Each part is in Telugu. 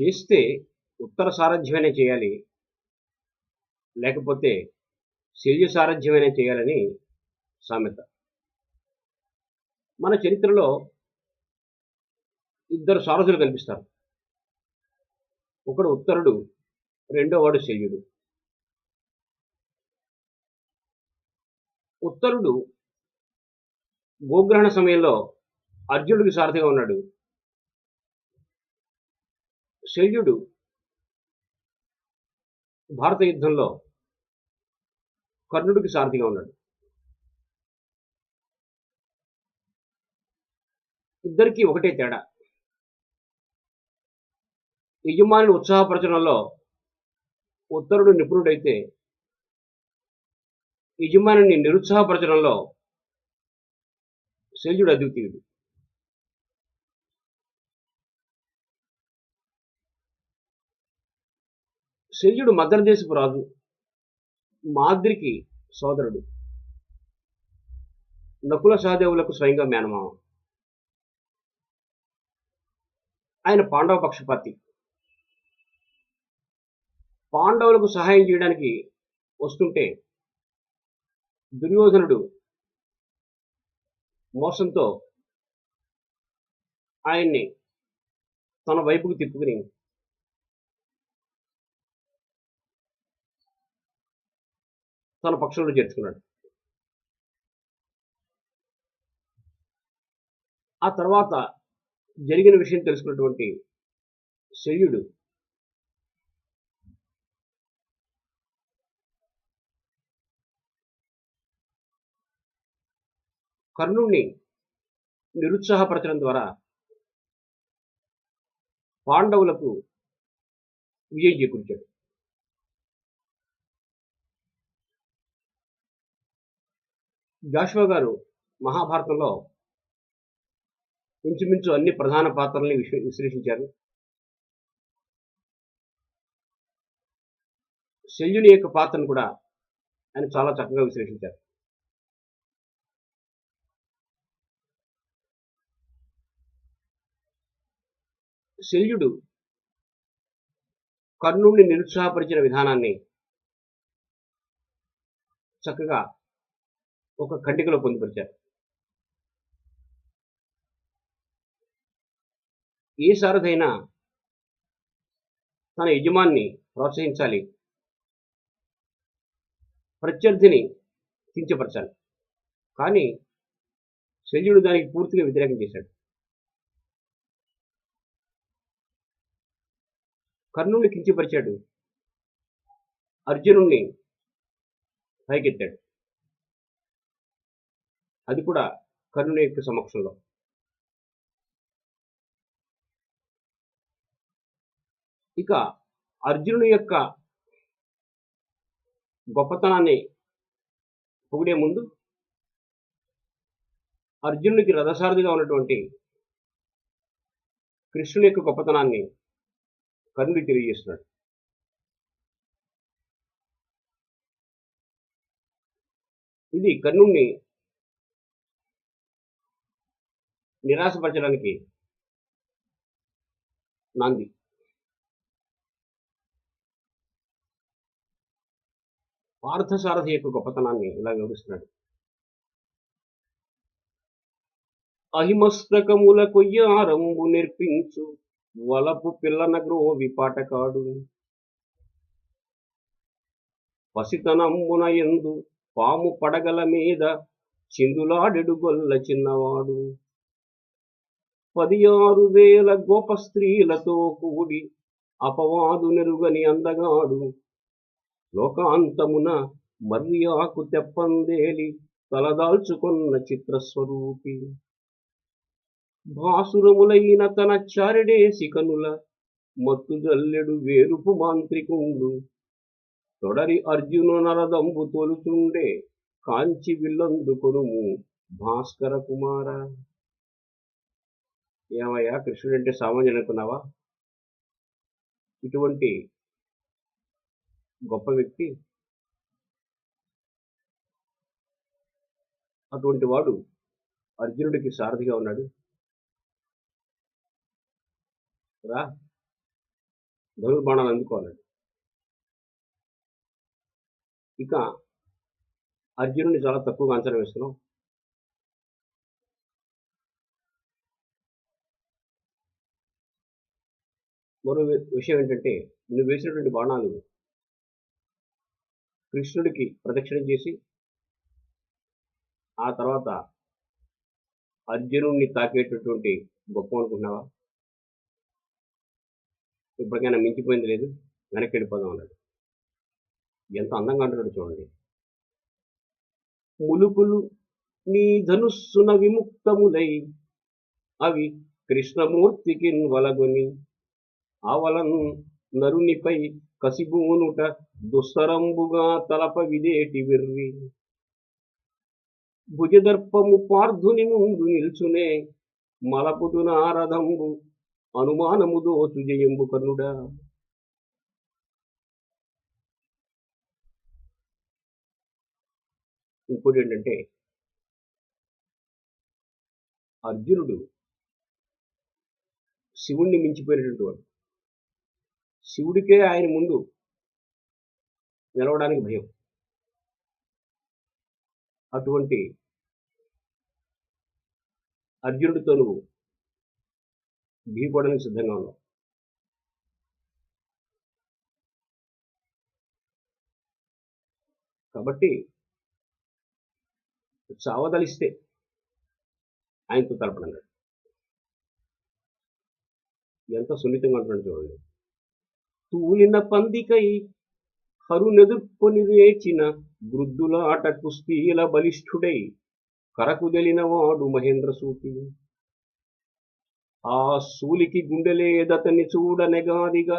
చేస్తే ఉత్తర సారథ్యమైనా చేయాలి. లేకపోతే శల్య సారథ్యమైనా చేయాలని సామెత. మన చరిత్రలో ఇద్దరు సారథులు కనిపిస్తారు. ఒకడు ఉత్తరుడు రెండో వాడు శల్యుడు. ఉత్తరుడు గోగ్రహణ సమయంలో అర్జునుడికి సారథిగా ఉన్నాడు. శల్యుడు భారత యుద్ధంలో కర్ణుడికి సారథిగా ఉన్నాడు. ఇద్దరికీ ఒకటే తేడా. యజమానుని ఉత్సాహపరచడంలో ఉత్తరుడు నిపుణుడైతే యజమానిని నిరుత్సాహపరచడంలో శల్యుడు అద్వితీయుడు. శల్యుడు మద్రదేశపు రాజు మాద్రికి సోదరుడు. నకుల సహదేవులకు స్వయంగా మేనమామ. ఆయన పాండవ పక్షపాతి. పాండవులకు సహాయం చేయడానికి వస్తుంటే దుర్యోధనుడు మోసంతో ఆయన్ని తన వైపుకు తిప్పుకుని తన పక్షంలో చేర్చుకున్నాడు. ఆ తర్వాత జరిగిన విషయం తెలుసుకున్నటువంటి శల్యుడు కర్ణుణ్ణి నిరుత్సాహపరచడం ద్వారా పాండవులకు విజయం చేకూర్చాడు. జాషువా గారు మహాభారతంలో ఇంచుమించు అన్ని ప్రధాన పాత్రల్ని విశ్వ విశ్లేషించారు. శల్యుని యొక్క పాత్రను కూడా ఆయన చాలా చక్కగా విశ్లేషించారు. శల్యుడు కర్ణుడిని నిరుత్సాహపరిచిన విధానాన్ని చక్కగా ఒక ఖండికలో పొందుపరిచారు. ఏ సారథైనా తన యజమాన్ని ప్రోత్సహించాలి. ప్రత్యర్థిని కించపరచాలి. కానీ శల్యుడు దానికి పూర్తిగా వ్యతిరేకం చేశాడు. కర్ణుడిని కించపరిచాడు. అర్జునుణ్ణి పైకెత్తాడు. అది కూడా కర్ణుని యొక్క సమక్షంలో. ఇక అర్జునుని యొక్క గొప్పతనాన్ని పొగిడే ముందు అర్జునుడికి రథసారథిగా ఉన్నటువంటి కృష్ణుని యొక్క గొప్పతనాన్ని కర్ణుడి తెలియజేస్తున్నాడు. ఇది కర్ణుణ్ణి నిరాశపరచడానికి నాంది. పార్థసారథి యొక్క గొప్పతనాన్ని ఇలా వివరిస్తున్నాడు. అహిమస్తకముల కొయ్యారంబు నేర్పించు వలపు పిల్లన గ్రోవి పాటకాడు. పసితనంబున ఎందు పాము పడగల మీద చిందులాడెడు గొల్ల చిన్నవాడు. పది ఆరు వేల గోప స్త్రీలతో కూడి అపవాదు నెరుగని అందగాడు. లోకాంతమున మర్యాకు తెప్పందేలి తలదాల్చుకున్న చిత్రస్వరూపి. భాసురములైన తన చారిడేసి కనుల మత్తుజల్లెడు వేరుపు మాంత్రికుండు. తొడరి అర్జును నరదంబు తొలుచుండే కాంచి విల్లందుకొనుము భాస్కర కుమార. ఏమయ్యా? కృష్ణుడు అంటే సామాన్యుడు అనుకున్నావా? ఇటువంటి గొప్ప వ్యక్తి అటువంటి వాడు అర్జునుడికి సారథిగా ఉన్నాడు. రా ధనుర్బాణాలు అందుకోవాలి ఇక అర్జునుడిని చాలా తక్కువగా అంచనా వేస్తున్నాం. మరో విషయం ఏంటంటే నువ్వు వేసినటువంటి బాణాలు కృష్ణుడికి ప్రదక్షిణం చేసి ఆ తర్వాత అర్జునుడిని తాకేటటువంటి గొప్ప అనుకుంటున్నావా? ఇప్పటికైనా మించిపోయింది లేదు వెనక్కి వెళ్ళిపోదాం అన్నాడు. ఎంత అందంగా అంటున్నాడు చూడండి. ములుకులు నీ ధనుస్సున విముక్తములై అవి కృష్ణమూర్తికి వలగొని ఆవలను నరునిపై కసిబూనుట దుస్సరంబుగా తలప విదేటి విర్రి. భుజదర్పము పార్థుని ముందు నిల్చునే మలపుదు నారదంబు అనుమానము దోచు జయంబు కర్ణుడా ఇంకోటి ఏంటంటే అర్జునుడు శివుణ్ణి మించిపోయినటువంటి వాడు. శివుడికే ఆయన ముందు నిలవడానికి భయం. అటువంటి అర్జునుడితో నువ్వు ఢీపడడానికి సిద్ధంగా ఉన్నావు. కాబట్టి చావదలిస్తే ఆయనతో తలపడం ఎంత సున్నితంగా ఉంటున్నాడు చూడండి. తూలిన పందికై హరునెదుర్కొని రేచిన వృద్ధులాట కుస్తీల బలిష్ఠుడై కరకుదెలినవాడు మహేంద్ర సూపి ఆ సూలికి గుండెలేదతని చూడనెగాదిగా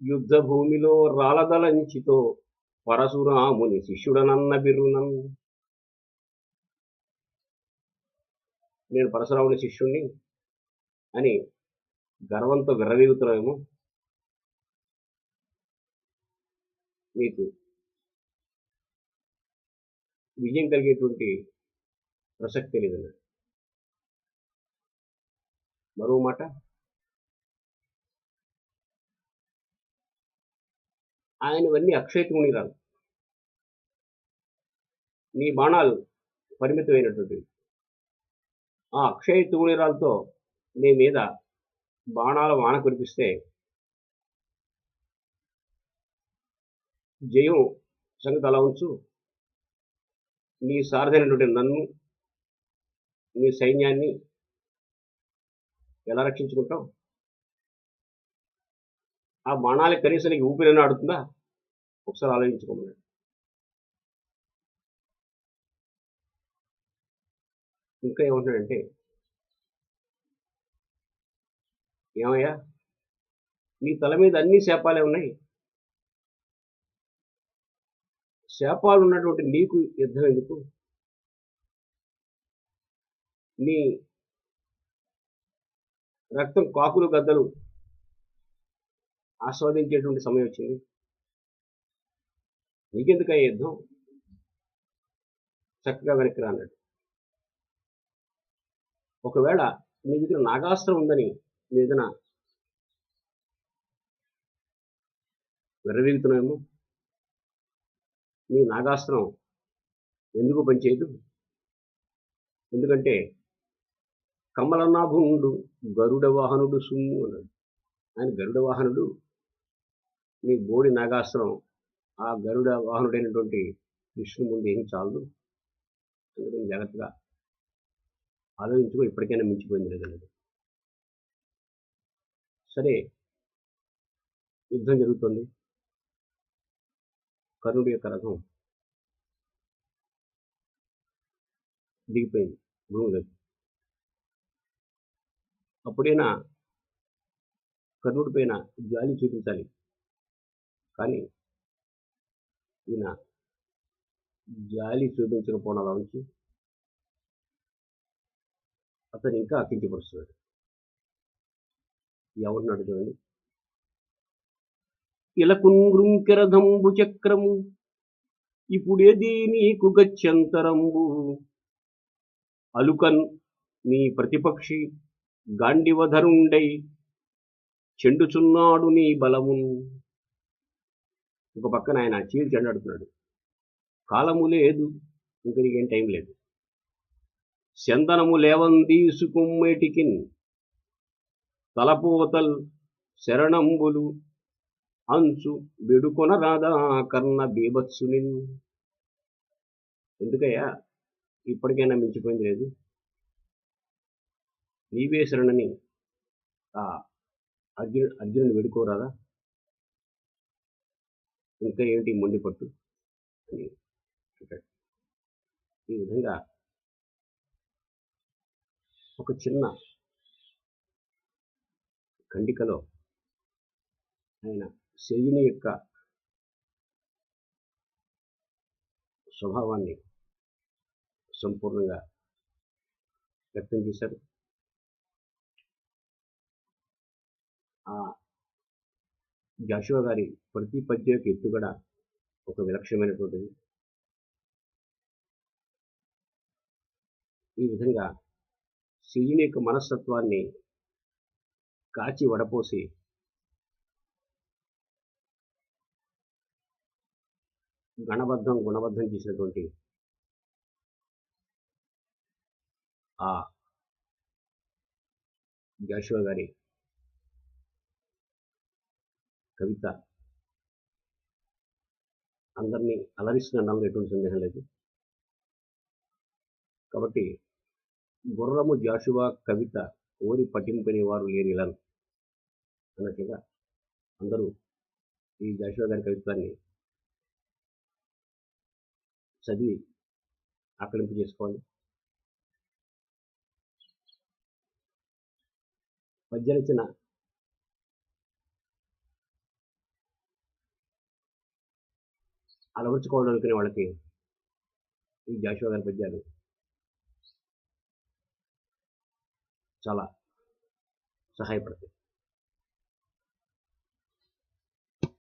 యుద్ధ భూమిలో రాలదలంచితో పరశురాముని శిష్యుడనన్న బిరునం. నేను పరశురాముని శిష్యుణ్ణి అని గర్వంతో విర్రవీగుతున్నామేమో మీకు విజయం కలిగేటువంటి ప్రసక్తి లేదన్నాడు మరో మాట? ఆయనవన్నీ అక్షయ తూణీరాలు. నీ బాణాలు పరిమితమైనటువంటివి ఆ అక్షయ తూణీరాలతో నీ మీద బాణాల వాన కురిపిస్తే జయం సంగతి అలా ఉంచు. నీ సారథైనటువంటి నన్ను నీ సైన్యాన్ని ఎలా రక్షించుకుంటావు? ఆ బాణాలకి కనీసం నీకు ఊపిరైనా ఆడుతుందా? ఒకసారి ఆలోచించుకోమన్నాడు ఇంకా ఏమంటున్నాడంటే ఏమయ్యా? నీ తల మీద అన్ని శాపాలే ఉన్నాయి. శాపాలు ఉన్నటువంటి నీకు యుద్ధం ఎందుకు? నీ రక్తం కాకులు గద్దలు ఆస్వాదించేటువంటి సమయం వచ్చింది. నీకెందుకు ఆ యుద్ధం? చక్కగా వెనక్కి రాన్నాడు ఒకవేళ నీ దగ్గర నాగాస్త్రం ఉందని నీ ఏదైనా విర్రవీగుతున్నామేమో నీ నాగాస్త్రం ఎందుకు పనిచేయదు? ఎందుకంటే కమలనాభుండు గరుడ వాహనుడు సుమ్ము అన్నాడు. ఆయన గరుడ వాహనుడు నీ బోడి నాగాస్త్రం ఆ గరుడ వాహనుడైనటువంటి కృష్ణుడు ముందు ఏం చాలదు. అందుకని జాగ్రత్తగా ఆలోచించుకో ఇప్పటికైనా మించిపోయింది లేదన్నది సరే యుద్ధం జరుగుతుంది. కర్ణుడి యొక్క రథం దిగిపోయింది. భూమిలోకి అప్పుడైనా కర్ణుడి పైన జాలి చూపించాలి. కానీ ఈయన జాలి చూపించకపోవడం నుంచి అతను ఇంకా కించపరుస్తున్నాడు. ఎవరిని అడుగుతుంది ఇలకుంగ్రుంకెరధంబు చక్రము. ఇప్పుడేది నీకు గత్యంతరంబు. అలుకన్ నీ ప్రతిపక్షి గాండివధరుండై చెండుచున్నాడు నీ బలమును. ఒక పక్కన ఆయన చీల్చి చెండాడుతున్నాడు కాలము లేదు ఇంక నీకేం టైం లేదు. చందనము లేవందీసుకుమ్మేటికిన్ తలపోతల్ శరణంబులు అంచు విడుకొన రాదా కర్ణ బీభత్సుని ఎందుకయ్యా? ఇప్పటికైనా మించిపోయింది లేదు. నీవే శరణని. ఆ అర్జును అర్జునుని వేడుకోరాదా ఇంకా ఏంటి మొండి పట్టు? అని అంటాడు. ఈ విధంగా ఒక చిన్న ఖండికలో ఆయన శయుని యొక్క స్వభావాన్ని సంపూర్ణంగా వ్యక్తం చేశారు. ఆ జాషువా గారి ప్రతి పద్య యొక్క కూడా ఒక విలక్షణమైనటువంటిది. ఈ విధంగా శివుని యొక్క మనస్తత్వాన్ని కాచి వడపోసి గణబద్ధం గుణబద్ధం చేసినటువంటి ఆ జాషువా గారి కవిత అందరినీ అలరిస్తున్న నల్ల ఎటువంటి సందేహం లేదు. కాబట్టి గుర్రము జాషువా కవిత ఓరి పట్టింపని వారు లేని ఇలాను. అన్నట్లుగా అందరూ ఈ జాషువా గారి కవిత్వాన్ని చదివి ఆకలింపు చేసుకోవాలి. పద్యరచన అలవర్చుకోవాలనుకునే వాళ్ళకి ఈ జాషువా గారి పద్యాలు చాలా సహాయపడతాయి.